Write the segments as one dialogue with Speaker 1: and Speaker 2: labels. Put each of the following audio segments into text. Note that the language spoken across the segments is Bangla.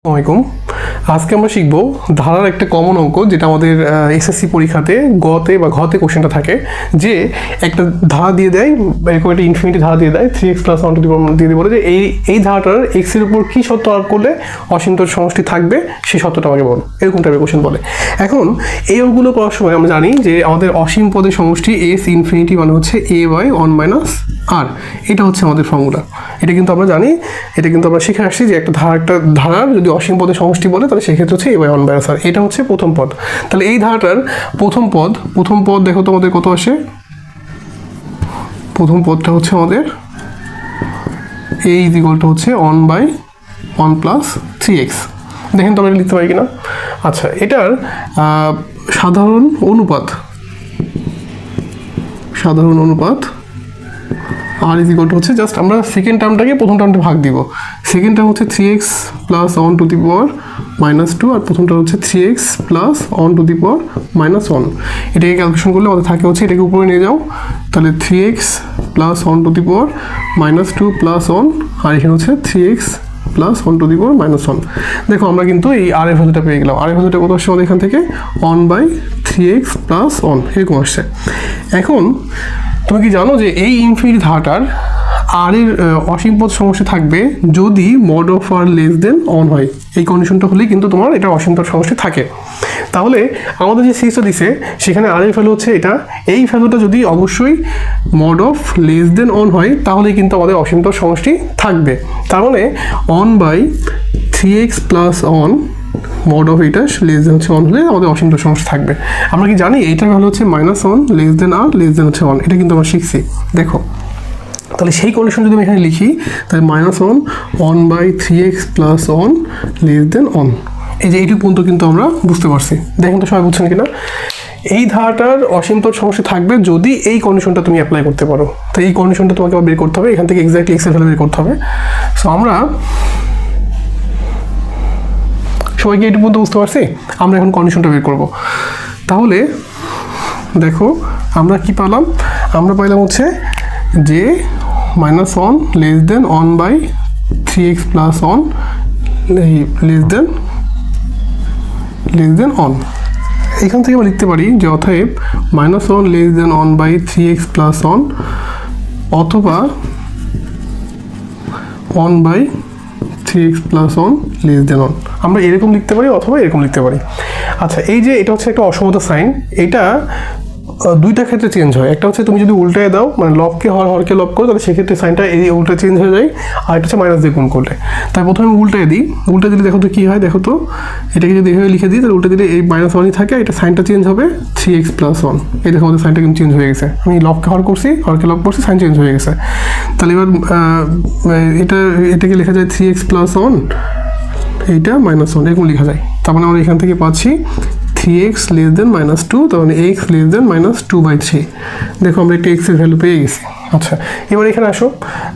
Speaker 1: আসসালামাইকুম আজকে আমরা শিখব ধারার একটা কমন অঙ্ক যেটা আমাদের এসএসসি পরীক্ষাতে গতে বা ঘতে কোশ্চেনটা থাকে। যে একটা ধারা দিয়ে দেয়, এরকম একটা ইনফিনিটি ধারা দিয়ে দেয় three x plus one to দিয়ে বলে যে এই এই ধারাটার এক্সের উপর কী সত্য আরোপ করলে অসীমতর সমষ্টি থাকবে? সেই সত্যটা আমাকে বল। এরকম টাইপের কোশ্চেন বলে। এখন এই অঙ্কগুলো করার সময় আমরা জানি যে আমাদের অসীম পদের সমষ্টি এস ইনফিনিটি মানে হচ্ছে a by one minus r এটা হচ্ছে আমাদের ফর্মুলা এটা কিন্তু আমরা জানি, এটা কিন্তু আমরা শিখে আসছি যে একটা ধারা একটা, ধারার যদি অসীম পদের সমষ্টি বলে তাহলে সেক্ষেত্রে হচ্ছে a by one minus r এটা হচ্ছে প্রথম পদ। তাহলে এই ধারাটার প্রথম পদ প্রথম পদ দেখো তো আমাদের কত আসে? প্রথম পদটা হচ্ছে আমাদের এ ইজ হচ্ছে one by one plus three x দেখেন তো আমরা লিখতে পারি কিনা? আচ্ছা এটার সাধারণ অনুপাত সাধারণ অনুপাত আর ইজ ইকুয়াল টু হচ্ছে জাস্ট আমরা সেকেন্ড টার্মটাকে প্রথম টার্মটা ভাগ দিব। সেকেন্ড টার্ম হচ্ছে three x plus one to the power minus two আর প্রথমটা হচ্ছে three x plus one to the power minus one এটাকে ক্যালকুলেশন করলে আমাদের থাকে হচ্ছে এটাকে উপরে নিয়ে যাও। তাহলে three x plus one to the power minus two plus one আর এখানে হচ্ছে three x plus one to the power minus one দেখো আমরা কিন্তু এই আর এর ভ্যালুটা পেয়ে গেলাম। আর এর ভ্যালুটা কত আসছে আমাদের এখান থেকে? One by three x plus one এরকম আসছে। এখন তুমি কি জানো যে এই ইনফিনিটি ধারাটার আর এর অসীম পদ সমস্যা থাকবে যদি mod of r less than one হয়? এই কন্ডিশনটা হলেই কিন্তু তোমার এটা অসীম পদ সমস্যা থাকে। তাহলে আমাদের যে সিরিজটা দিছে, সেখানে আর এর ভ্যালু হচ্ছে এটা। এই ভ্যালুটা যদি অবশ্যই mod of less than one হয় তাহলে কিন্তু আমাদের অসীমতর সমষ্টি থাকবে। তার মানে one by three x plus one mod of এটা লেস দেন হচ্ছে ওয়ান হলে আমাদের অসীমতর সমস্যা থাকবে। আমরা কি জানি এইটার ভ্যালু হচ্ছে minus one less than r less than হচ্ছে ওয়ান এটা কিন্তু আমরা শিখছি। দেখো, তাহলে সেই কন্ডিশন যদি আমি এখানে লিখি, তাহলে minus one one by three x plus one less than one এই যে এইটুকু পর্যন্ত কিন্তু আমরা বুঝতে পারছি। দেখেন তো সবাই বুঝছেন কিনা? এই ধারাটার অসীমতর সমস্যা থাকবে যদি এই কন্ডিশনটা তুমি অ্যাপ্লাই করতে পারো। তো এই কন্ডিশনটা তোমাকে আবার বের করতে হবে। এখান থেকে এক্স্যাক্টলি এক্সের ভ্যালু বের করতে হবে। সো আমরা সবাইকে এইটুকু পর্যন্ত বুঝতে পারছি? আমরা এখন কন্ডিশনটা বের করব। তাহলে, দেখো, আমরা কি পেলাম? আমরা পাইলাম হচ্ছে যে minus one less than one by three x plus one less than less than one এখান থেকে আমরা লিখতে পারি যে অতএব minus one less than one by three x plus one অথবা one by three x plus one less than one আমরা এরকম লিখতে পারি অথবা এরকম লিখতে পারি। আচ্ছা এই যে এটা হচ্ছে একটা অসমতা সাইন এটা দুইটা ক্ষেত্রে চেঞ্জ হয়। একটা হচ্ছে তুমি যদি উল্টায় দাও মানে লবকে হর হরকে লব করো, তাহলে সেক্ষেত্রে সাইনটা এই উল্টা চেঞ্জ হয়ে যায়। আর এটা হচ্ছে মাইনাস দিয়ে গুণ করলে। তাই প্রথমে আমি উল্টায় দিই। উল্টে দিলে দেখো তো কী হয়, দেখো তো, এটাকে যদি এভাবে লিখে দিই, তাহলে উল্টে দিলে এই মাইনাস ওয়ানই থাকে এটা সাইনটা চেঞ্জ হবে থ্রি এক্স প্লাস ওয়ান এই দেখো আমাদের সাইনটা কিন্তু চেঞ্জ হয়ে গেছে। আমি লবকে হর করছি, হরকে লব করছি সাইন চেঞ্জ হয়ে গেছে। তাহলে এবার এটা, এটাকে লেখা যায় থ্রি এক্স প্লাস ওয়ান এইটা মাইনাস ওয়ান এরকম লেখা যায়। তার মানে আমরা এখান থেকে পাচ্ছি three x less than minus two তার মানে x less than minus two by three দেখো, আমরা একটা এক্সের ভ্যালু পেয়ে গেছি। আচ্ছা এবার এখানে আসো।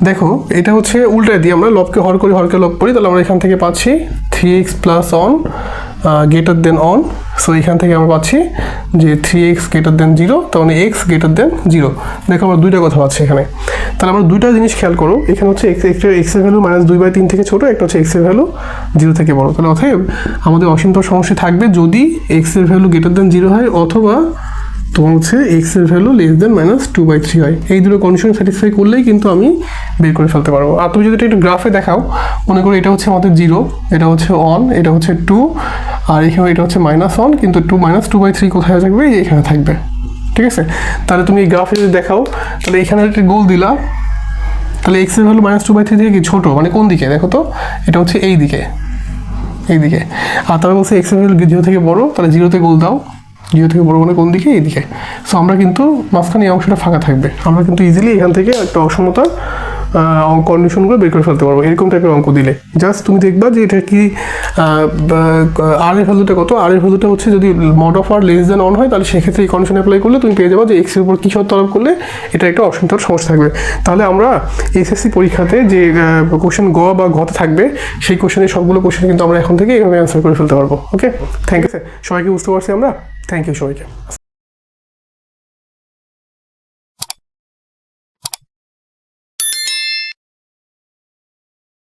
Speaker 1: দেখো, এটা হচ্ছে উল্টায় দিয়ে আমরা লবকে হর করি হরকে লব করি, তাহলে আমরা এখান থেকে পাচ্ছি three x plus one greater than one so এখান থেকে আমরা পাচ্ছি যে three x greater than zero তার মানে এক্স গেটার দেন জিরো দেখো আমরা দুইটা কথা পাচ্ছি এখানে। তাহলে আমরা দুইটা জিনিস খেয়াল করো, এখানে হচ্ছে এক্স এক্স এক্সের ভ্যালু মাইনাস দুই বাই তিন থেকে ছোটো, একটা হচ্ছে এক্সের ভ্যালু জিরো থেকে বড়। তাহলে অতএব আমাদের অসীমতর সমস্যা থাকবে যদি এক্সের ভ্যালু গেটার দেন জিরো হয়, অথবা তোমার হচ্ছে এক্সের value less than minus two by three হয়। এই দুটো কন্ডিশন স্যাটিসফাই করলেই কিন্তু আমি বের করে ফেলতে পারব। আর তুমি যদি একটু গ্রাফে দেখাও, মনে করো এটা হচ্ছে আমাদের জিরো এটা হচ্ছে অন এটা হচ্ছে টু আর এখানে এটা হচ্ছে মাইনাস ওয়ান কিন্তু two minus two by three কোথায় থাকবে? এখানে থাকবে। ঠিক আছে? তাহলে তুমি এই গ্রাফে যদি দেখাও, তাহলে এখানে একটা গোল দিলা। তাহলে এক্সের value minus two by three থেকে কি ছোটো? মানে কোন দিকে? দেখো তো, এটা হচ্ছে এই দিকে। এই দিকে। আর তাহলে বলছে এক্সের ভ্যালু জিরো থেকে বড়? তাহলে জিরোতে গোল দাও। জিরো থেকে বড় মানে কোন দিকে? এই দিকে। সো আমরা কিন্তু মাঝখানে এই অংশটা ফাঁকা থাকবে। আমরা কিন্তু ইজিলি এখান থেকে একটা অসমতা কন্ডিশনগুলো বের করে ফেলতে পারব। এরকম টাইপের অঙ্ক দিলে। জাস্ট তুমি দেখবা যে এটা কি আর এর ভ্যালুটা কত? আর এর ভ্যালুটা হচ্ছে যদি mod of r less than one হয়, তাহলে সেক্ষেত্রে এই কন্ডিশন অ্যাপ্লাই করলে তুমি পেয়ে যাবে যে এক্সের উপর কী শর্ত আরোপ করলে এটা একটা অসীমতর সমস্যা থাকবে। তাহলে আমরা এসএসসি পরীক্ষাতে যে কোশ্চেন গ বা ঘতে থাকবে, সেই কোশ্চেনের সবগুলো কোশ্চেন কিন্তু আমরা এখন থেকে এভাবে অ্যান্সার করে ফেলতে পারব। ওকে থ্যাংক ইউ স্যার সবাইকে বুঝতে পারছি আমরা? থ্যাংক ইউ সবাইকে।